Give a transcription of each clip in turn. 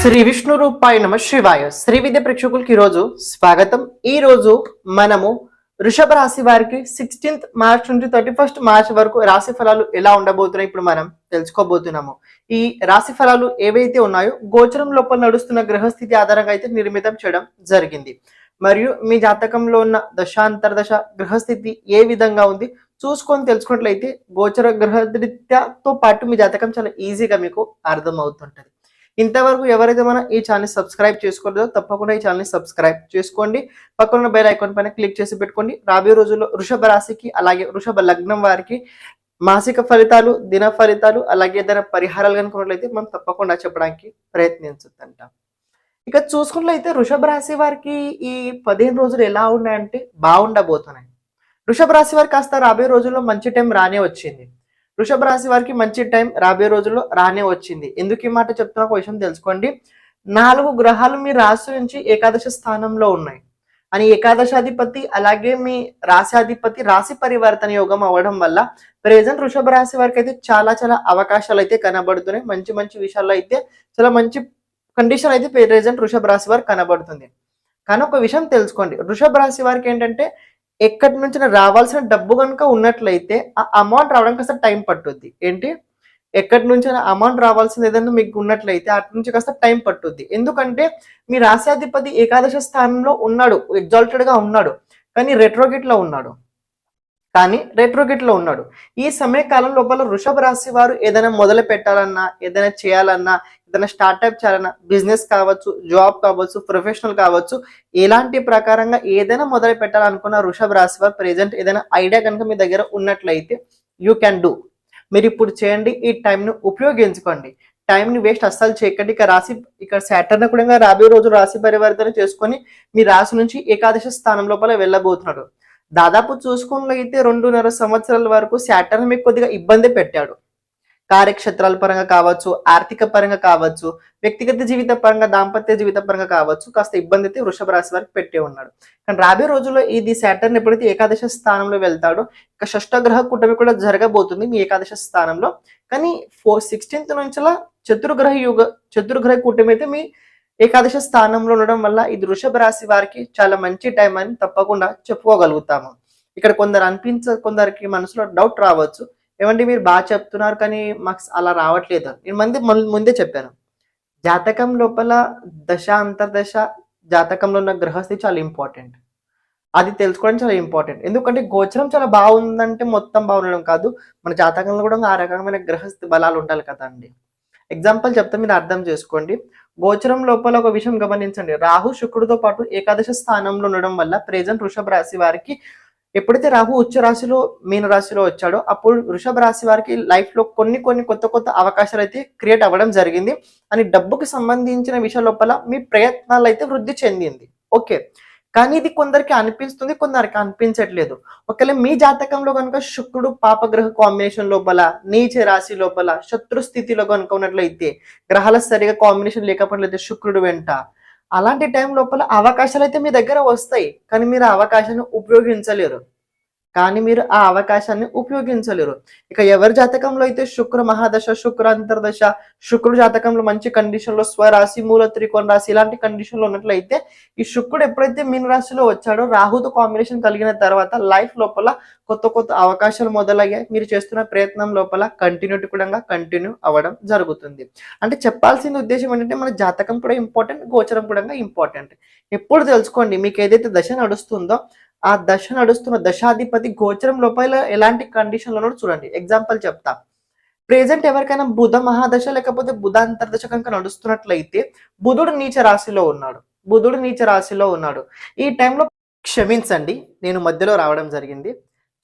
శ్రీ విష్ణు రూపాయ నమ శివాయ. శ్రీ విద్య ప్రేక్షకులకి ఈరోజు స్వాగతం. ఈ రోజు మనము వృషభ రాశి వారికి సిక్స్టీన్త్ మార్చ్ నుంచి థర్టీ ఫస్ట్ మార్చ్ వరకు రాశి ఫలాలు ఎలా ఉండబోతున్నాయి ఇప్పుడు మనం తెలుసుకోబోతున్నాము. ఈ రాశి ఫలాలు ఏవైతే ఉన్నాయో గోచరం లోపల నడుస్తున్న గ్రహస్థితి ఆధారంగా అయితే నిర్మితం చేయడం జరిగింది. మరియు మీ జాతకంలో ఉన్న దశాంతర్దశ గ్రహస్థితి ఏ విధంగా ఉంది చూసుకొని తెలుసుకున్నట్లయితే గోచర గ్రహరీత్యాతో పాటు మీ జాతకం చాలా ఈజీగా మీకు అర్థం అవుతుంటది ఇంతవరకు ఎవరైతే మన ఈ ఛానల్ సబ్స్క్రైబ్ చేసుకోలేదో తప్పకుండా ఈ ఛానల్ని సబ్స్క్రైబ్ చేసుకోండి. పక్కన బెల్ ఐకాన్ పైన క్లిక్ చేసి పెట్టుకోండి. రాబోయే రోజుల్లో వృషభ రాశికి అలాగే వృషభ లగ్నం వారికి మాసిక ఫలితాలు దిన ఫలితాలు అలాగే ఏదైనా పరిహారాలు కనుకున్నట్లయితే మనం తప్పకుండా చెప్పడానికి ప్రయత్నించుద్దంట. ఇక చూసుకున్నట్లయితే వృషభ రాశి వారికి ఈ పదిహేను రోజులు ఎలా ఉన్నాయంటే బాగుండబోతున్నాయి. వృషభ రాశి వారికి కాస్త రాబోయే రోజుల్లో మంచి టైం రానే వచ్చింది. వృషభ రాశి వారికి మంచి టైం రాబోయే రోజుల్లో రానే వచ్చింది. ఎందుకు ఈ మాట చెప్తున్నా? ఒక విషయం తెలుసుకోండి. నాలుగు గ్రహాలు మీ రాశి నుంచి ఏకాదశ స్థానంలో ఉన్నాయి. అని ఏకాదశాధిపతి అలాగే మీ రాశాధిపతి రాశి పరివర్తన యోగం అవ్వడం వల్ల ప్రజెంట్ వృషభ రాశి వారికి అయితే చాలా చాలా అవకాశాలు అయితే కనబడుతున్నాయి. మంచి మంచి విషయాల్లో అయితే చాలా మంచి కండిషన్ అయితే ప్రజెంట్ వృషభ రాశి వారికి కనబడుతుంది. కానీ ఒక విషయం తెలుసుకోండి. వృషభ రాశి వారికి ఏంటంటే ఎక్కడి నుంచి రావాల్సిన డబ్బు కనుక ఉన్నట్లయితే ఆ అమౌంట్ రావడానికి కాస్త టైం పట్టుద్ది. ఏంటి? ఎక్కడి నుంచి అమౌంట్ రావాల్సింది ఏదైనా మీకు ఉన్నట్లయితే అటు నుంచి కాస్త టైం పట్టుద్ది. ఎందుకంటే మీ రాశాధిపతి ఏకాదశ స్థానంలో ఉన్నాడు ఎగ్జాల్టెడ్గా ఉన్నాడు కానీ రెట్రోగిట్లో ఉన్నాడు. కానీ రెట్రోగిట్లో ఉన్నాడు. ఈ సమయ కాలం లోపల వృషభ రాశి వారు ఏదైనా మొదలు పెట్టాలన్నా ఏదైనా చేయాలన్నా ఏదైనా స్టార్ట్అప్ చేయాలన్నా బిజినెస్ కావచ్చు జాబ్ కావచ్చు ప్రొఫెషనల్ కావచ్చు ఎలాంటి ప్రకారంగా ఏదైనా మొదలు పెట్టాలనుకున్న వృషభ రాశి వారు ప్రెసెంట్ ఏదైనా ఐడియా కనుక మీ దగ్గర ఉన్నట్లయితే యూ క్యాన్ డూ మీరు ఇప్పుడు చేయండి ఈ టైంను ఉపయోగించుకోండి. టైంని వేస్ట్ అస్సలు చేయకండి. ఇక రాశి ఇక్కడ సాటర్న్ కూడా రాబోయే రోజు రాశి పరివర్తన చేసుకొని మీ రాశి నుంచి ఏకాదశ స్థానం లోపల వెళ్ళబోతున్నాడు దాదాపు చూసుకున్నట్లయితే రెండున్నర సంవత్సరాల వరకు శాటర్ మీకు కొద్దిగా ఇబ్బంది పెట్టాడు. కార్యక్షేత్రాల పరంగా కావచ్చు ఆర్థిక పరంగా కావచ్చు వ్యక్తిగత జీవిత పరంగా దాంపత్య జీవిత పరంగా కావచ్చు కాస్త ఇబ్బంది అయితే వృషభ రాశి వారికి పెట్టే ఉన్నాడు. కానీ రాబోయే రోజుల్లో ఇది శాటర్న్ ఎప్పుడైతే ఏకాదశ స్థానంలో వెళ్తాడో ఇక షష్టగ్రహ కూటమి కూడా జరగబోతుంది మీ ఏకాదశ స్థానంలో. కానీ ఫోర్ సిక్స్టీన్త్ నుంచి చతుర్గ్రహ యుగ చతుర్గ్రహ కూటమి అయితే మీ ఏకాదశ స్థానంలో ఉండడం వల్ల ఇది వృషభ రాశి వారికి చాలా మంచి టైం అని తప్పకుండా చెప్పుకోగలుగుతాము. ఇక్కడ కొందరు అనిపించ కొందరికి మనసులో డౌట్ రావచ్చు. ఏమంటే మీరు బాగా చెప్తున్నారు కానీ మాకు అలా రావట్లేదు నేను మంది ముందే చెప్పాను. జాతకం లోపల దశ అంతర్దశ జాతకంలో ఉన్న గ్రహస్థితి చాలా ఇంపార్టెంట్ అది తెలుసుకోవడం చాలా ఇంపార్టెంట్ ఎందుకంటే గోచరం చాలా బాగుందంటే మొత్తం బాగుండడం కాదు. మన జాతకంలో కూడా ఆ రకమైన గ్రహస్థితి బలాలు ఉండాలి కదండి. ఎగ్జాంపుల్ చెప్తే మీరు అర్థం చేసుకోండి. గోచరం లోపల ఒక విషయం గమనించండి. రాహు శుక్రుడితో పాటు ఏకాదశ స్థానంలో ఉండడం వల్ల ప్రెజెంట్ వృషభ రాశి వారికి ఎప్పుడైతే రాహు ఉచ్చ రాశిలో మీన రాశిలో వచ్చాడో అప్పుడు వృషభ రాశి వారికి లైఫ్లో కొన్ని కొన్ని కొత్త కొత్త అవకాశాలు అయితే క్రియేట్ అవ్వడం జరిగింది. అని డబ్బుకి సంబంధించిన విషయం లోపల మీ ప్రయత్నాలు అయితే వృద్ధి చెందింది. ఓకే కానీ ఇది కొందరికి అనిపిస్తుంది కొందరికి అనిపించట్లేదు. ఒకవేళ మీ జాతకంలో కనుక శుక్రుడు పాపగ్రహ కాంబినేషన్ లోపల నీచ రాశి లోపల శత్రు స్థితిలో కనుక ఉన్నట్లయితే గ్రహాల సరిగా కాంబినేషన్ లేకపోయినట్లయితే శుక్రుడు వెంట. అలాంటి టైం లోపల అవకాశాలు అయితే మీ దగ్గర వస్తాయి కానీ మీరు అవకాశాన్ని ఉపయోగించలేరు. కానీ మీరు ఆ అవకాశాన్ని ఉపయోగించలేరు. ఇక ఎవరి జాతకంలో అయితే శుక్ర మహాదశ శుక్ర అంతర్దశ శుక్రుడు జాతకంలో మంచి కండిషన్లో స్వరాశి మూల త్రికోణ రాశి ఇలాంటి కండిషన్లో ఉన్నట్లయితే ఈ శుక్రుడు ఎప్పుడైతే మీన రాశిలో వచ్చాడో రాహుతో కాంబినేషన్ కలిగిన తర్వాత లైఫ్ లోపల కొత్త కొత్త అవకాశాలు మొదలయ్యాయి. మీరు చేస్తున్న ప్రయత్నం లోపల కంటిన్యూటీ కూడా కంటిన్యూ అవ్వడం జరుగుతుంది. అంటే చెప్పాల్సిన ఉద్దేశం ఏంటంటే మన జాతకం కూడా ఇంపార్టెంట్ గోచరం కూడా ఇంపార్టెంట్ ఎప్పుడు తెలుసుకోండి మీకు ఏదైతే దశ నడుస్తుందో ఆ దశ నడుస్తున్న దశాధిపతి గోచరం లోపల ఎలాంటి కండిషన్లో చూడండి. ఎగ్జాంపుల్ చెప్తా. ప్రెజెంట్ ఎవరికైనా బుధ మహాదశ లేకపోతే బుధ అంతర్దశ కనుక నడుస్తున్నట్లయితే బుధుడు నీచ రాశిలో ఉన్నాడు. బుధుడు నీచ రాశిలో ఉన్నాడు. ఈ టైంలో క్షమించండి. నేను మధ్యలో రావడం జరిగింది.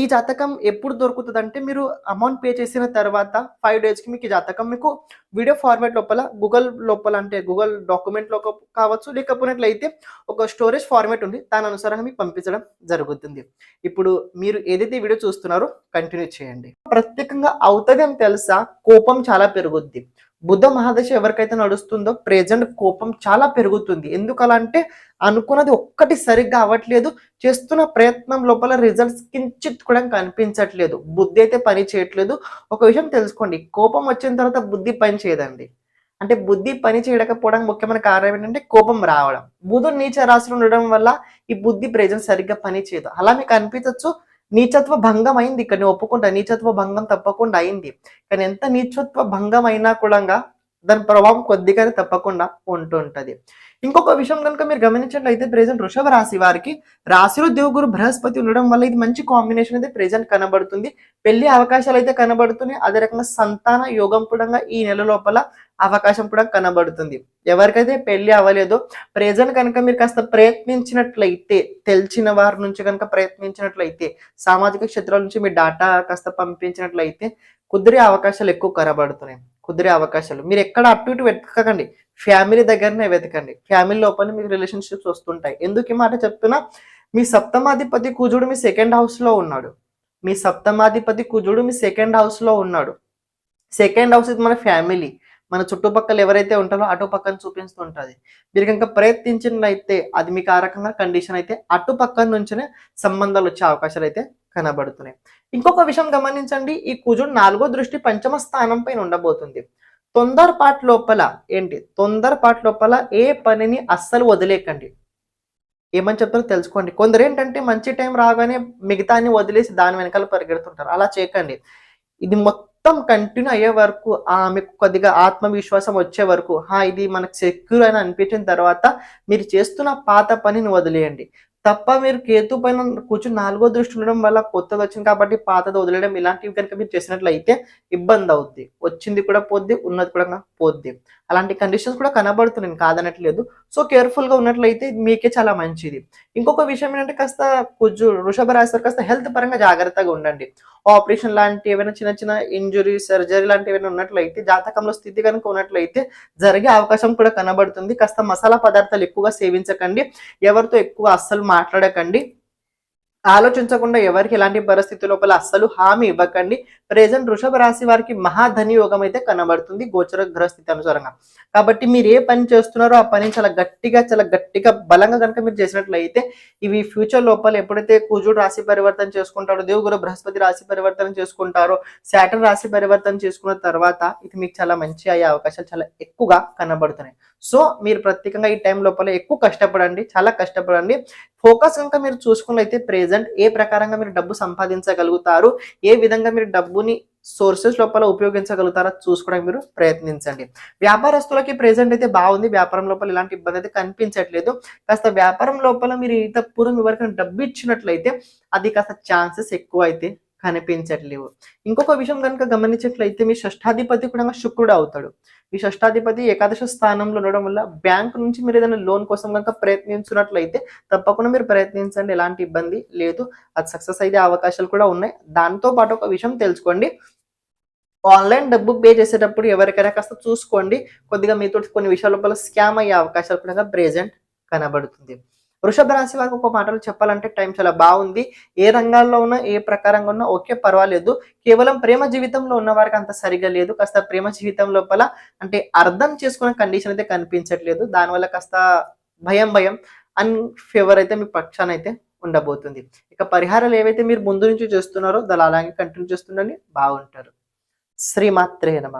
ఈ జాతకం ఎప్పుడు దొరుకుతుంది అంటే మీరు అమౌంట్ పే చేసిన తర్వాత ఫైవ్ డేస్కి మీకు ఈ జాతకం మీకు వీడియో ఫార్మాట్ లోపల గూగుల్ లోపల అంటే గూగుల్ డాక్యుమెంట్లో కావచ్చు లేకపోయినట్లయితే ఒక స్టోరేజ్ ఫార్మాట్ ఉంది. దాని అనుసారంగా మీకు పంపించడం జరుగుతుంది. ఇప్పుడు మీరు ఏదైతే వీడియో చూస్తున్నారో కంటిన్యూ చేయండి. ప్రత్యేకంగా అవుతుంది అని తెలుసా? కోపం చాలా పెరుగుద్ది. బుద్ధ మహాదశ ఎవరికైతే నడుస్తుందో ప్రెజెంట్ కోపం చాలా పెరుగుతుంది. ఎందుకలా అంటే అనుకున్నది ఒక్కటి సరిగ్గా అవ్వట్లేదు చేస్తున్న ప్రయత్నం లోపల రిజల్ట్స్ కించిత్ కూడా కనిపించట్లేదు. బుద్ధి అయితే పని చేయట్లేదు. ఒక విషయం తెలుసుకోండి కోపం వచ్చిన తర్వాత బుద్ధి పని చేయదండి. అంటే బుద్ధి పని చేయకపోవడానికి ముఖ్యమైన కారణం ఏంటంటే కోపం రావడం. బుధుడు నీచ రాశిలో ఉండడం వల్ల ఈ బుద్ధి ప్రెజెంట్ సరిగ్గా పని చేయదు. అలా మీకు అనిపించవచ్చు నీచత్వ భంగం అయింది ఇక్కడ నేను ఒప్పుకుంటా నీచత్వ భంగం తప్పకుండా అయింది. కానీ ఎంత నీచత్వ భంగం అయినా కూడా దాని ప్రభావం కొద్దిగానే తప్పకుండా ఉంటుంటది. ఇంకొక విషయం కనుక మీరు గమనించినట్లయితే ప్రెజెంట్ వృషభ రాశి వారికి రాశిలో దేవుగురు బృహస్పతి ఉండడం వల్ల ఇది మంచి కాంబినేషన్ అయితే ప్రెజెంట్ కనబడుతుంది. పెళ్ళి అవకాశాలు అయితే కనబడుతున్నాయి. అదే రకంగా సంతాన యోగం కూడా ఈ నెల లోపల అవకాశం కూడా కనబడుతుంది. ఎవరికైతే పెళ్ళి అవ్వలేదో ప్రజలు కనుక మీరు కాస్త ప్రయత్నించినట్లయితే తెలిసిన వారి నుంచి కనుక ప్రయత్నించినట్లయితే సామాజిక క్షేత్రాల నుంచి మీ డాటా కాస్త పంపించినట్లయితే కుదిరే అవకాశాలు ఎక్కువ కనబడుతున్నాయి. కుదిరే అవకాశాలు. మీరు ఎక్కడ అటు ఇటు వెతకకండి ఫ్యామిలీ దగ్గరనే వెతకండి. ఫ్యామిలీ లోపల మీకు రిలేషన్షిప్స్ వస్తుంటాయి. ఎందుకు ఈ మాట చెప్తున్నా? మీ సప్తమాధిపతి కుజుడు మీ సెకండ్ హౌస్లో ఉన్నాడు. మీ సప్తమాధిపతి కుజుడు మీ సెకండ్ హౌస్లో ఉన్నాడు. సెకండ్ హౌస్ ఇది మన ఫ్యామిలీ మన చుట్టుపక్కల ఎవరైతే ఉంటారో అటు పక్కన చూపిస్తుంటది మీరు కనుక ప్రయత్నించినట్లయితే అది మీకు ఆ రకంగా కండిషన్ అయితే అటు పక్కన నుంచినే సంబంధాలు వచ్చే అవకాశాలు అయితే కనబడుతున్నాయి. ఇంకొక విషయం గమనించండి ఈ కుజుడు నాలుగో దృష్టి పంచమ స్థానం పైన ఉండబోతుంది. తొందరపాటు లోపల ఏంటి? తొందరపాటు లోపల ఏ పనిని అస్సలు వదిలేకండి. ఏమని చెప్తారో తెలుసుకోండి. కొందరు ఏంటంటే మంచి టైం రాగానే మిగతాన్ని వదిలేసి దాని వెనకాల పరిగెడుతుంటారు. అలా చేయకండి. ఇది మొత్తం మొత్తం కంటిన్యూ అయ్యే వరకు ఆమెకు కొద్దిగా ఆత్మవిశ్వాసం వచ్చే వరకు హా ఇది మనకు సెక్యూర్ అని అనిపించిన తర్వాత మీరు చేస్తున్న పాత పనిని వదిలేయండి. తప్ప మీరు కేతు పైన కూర్చుని నాలుగో దృష్టి ఉండడం వల్ల కొత్తది వచ్చింది కాబట్టి పాతది వదిలేయడం ఇలాంటివి కనుక మీరు చేసినట్లయితే ఇబ్బంది అవుద్ది. వచ్చింది కూడా పోద్ది ఉన్నది కూడా పోద్ది. అలాంటి కండిషన్స్ కూడా కనబడుతున్నాయి కాదనట్లేదు. సో కేర్ఫుల్గా ఉన్నట్లయితే మీకే చాలా మంచిది. ఇంకొక విషయం ఏంటంటే కాస్త కుజు వృషభ రాశి వారు కాస్త హెల్త్ పరంగా జాగ్రత్తగా ఉండండి. ఆపరేషన్ లాంటి ఏమైనా చిన్న చిన్న ఇంజురీ సర్జరీ లాంటివి ఏమైనా ఉన్నట్లయితే జాతకంలో స్థితి కనుక ఉన్నట్లయితే జరిగే అవకాశం కూడా కనబడుతుంది. కాస్త మసాలా పదార్థాలు ఎక్కువగా సేవించకండి. ఎవరితో ఎక్కువ అస్సలు మాట్లాడకండి. ఆలోచించకుండా ఎవరికి ఎలాంటి పరిస్థితి లోపల అస్సలు హామీ ఇవ్వకండి. ప్రెసెంట్ వృషభ రాశి వారికి మహాధని యోగం అయితే కనబడుతుంది గోచర గ్రహస్థితి అనుసారంగా. కాబట్టి మీరు ఏ పని చేస్తున్నారో ఆ పని చాలా గట్టిగా చాలా గట్టిగా బలంగా కనుక మీరు చేసినట్లయితే ఇవి ఫ్యూచర్ లోపల ఎప్పుడైతే కుజుడు రాశి పరివర్తన చేసుకుంటారో దేవుగురు బృహస్పతి రాశి పరివర్తన చేసుకుంటారో శాటర్ రాశి పరివర్తన చేసుకున్న తర్వాత ఇది మీకు చాలా మంచి అయ్యే అవకాశాలు చాలా ఎక్కువగా కనబడుతున్నాయి. సో మీరు ప్రత్యేకంగా ఈ టైం లోపల ఎక్కువ కష్టపడండి చాలా కష్టపడండి. ఫోకస్ కనుక మీరు చూసుకున్నట్లయితే ప్రెజెంట్ ఏ ప్రకారంగా మీరు డబ్బు సంపాదించగలుగుతారు ఏ విధంగా మీరు డబ్బుని సోర్సెస్ లోపల ఉపయోగించగలుగుతారో చూసుకోవడానికి మీరు ప్రయత్నించండి. వ్యాపారస్తులకి ప్రెజెంట్ అయితే బాగుంది వ్యాపారం లోపల ఎలాంటి ఇబ్బంది అయితే కనిపించట్లేదు. కాస్త వ్యాపారం లోపల మీరు ఇంత పూర్వం ఎవరికైనా డబ్బు ఇచ్చినట్లయితే అది కాస్త ఛాన్సెస్ ఎక్కువ అయితే కనిపించట్లేవు. ఇంకొక విషయం కనుక గమనించినట్లయితే మీ షష్టాధిపతి కూడా శుక్రుడు అవుతాడు. మీ షష్టాధిపతి ఏకాదశ స్థానంలో ఉండడం వల్ల బ్యాంక్ నుంచి మీరు ఏదైనా లోన్ కోసం కనుక ప్రయత్నించినట్లయితే తప్పకుండా మీరు ప్రయత్నించండి. ఎలాంటి ఇబ్బంది లేదు. అది సక్సెస్ అయ్యే అవకాశాలు కూడా ఉన్నాయి. దాంతో పాటు ఒక విషయం తెలుసుకోండి. ఆన్లైన్ డబ్బు పే చేసేటప్పుడు ఎవరికైనా కాస్త చూసుకోండి. కొద్దిగా మీతో కొన్ని విషయాల లోపల స్కామ్ అయ్యే అవకాశాలు కూడా ప్రెజెంట్ కనబడుతుంది. వృషభ రాశి వారికి ఒక మాటలు చెప్పాలంటే టైం చాలా బాగుంది. ఏ రంగాల్లో ఉన్నా ఏ ప్రకారంగా ఉన్నా ఓకే పర్వాలేదు. కేవలం ప్రేమ జీవితంలో ఉన్న వారికి అంత సరిగా లేదు. కాస్త ప్రేమ జీవితం లోపల అంటే అర్థం చేసుకునే కండిషన్ అయితే కనిపించట్లేదు. దానివల్ల కాస్త భయం భయం అన్ ఫేవర్ అయితే మీ పక్షాన అయితే ఉండబోతుంది. ఇక పరిహారాలు ఏవైతే మీరు ముందు నుంచి చేస్తున్నారో దాని అలాగే కంటిన్యూ చేస్తుండని బాగుంటారు. శ్రీమాత్రే నమ.